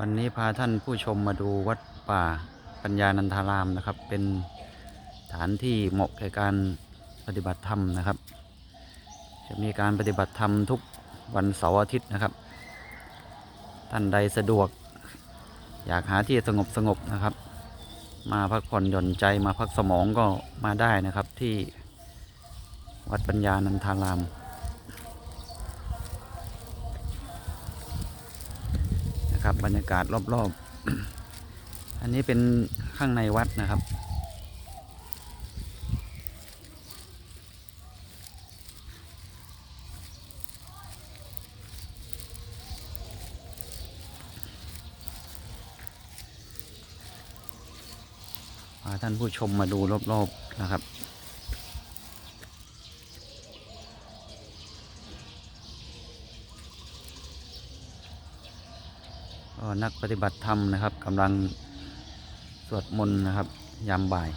วันนี้พาท่านผู้ชมมาดูวัดป่าปัญญานันทารามนะครับ เป็นสถานที่เหมาะแก่การปฏิบัติธรรมนะครับ จะมีการปฏิบัติธรรมทุกวันเสาร์อาทิตย์นะครับ ท่านใดสะดวก อยากหาที่สงบสงบนะครับ มาพักผ่อนหย่อนใจมาพักสมองก็มาได้นะครับที่วัดปัญญานันทาราม นะครับ บรรยากาศรอบๆ อันนี้เป็นข้างในวัดนะครับ พาท่านผู้ชมมาดูรอบๆนะครับ ก็นักปฏิบัติธรรมนะครับกำลังสวดมนต์นะครับ ยามบ่าย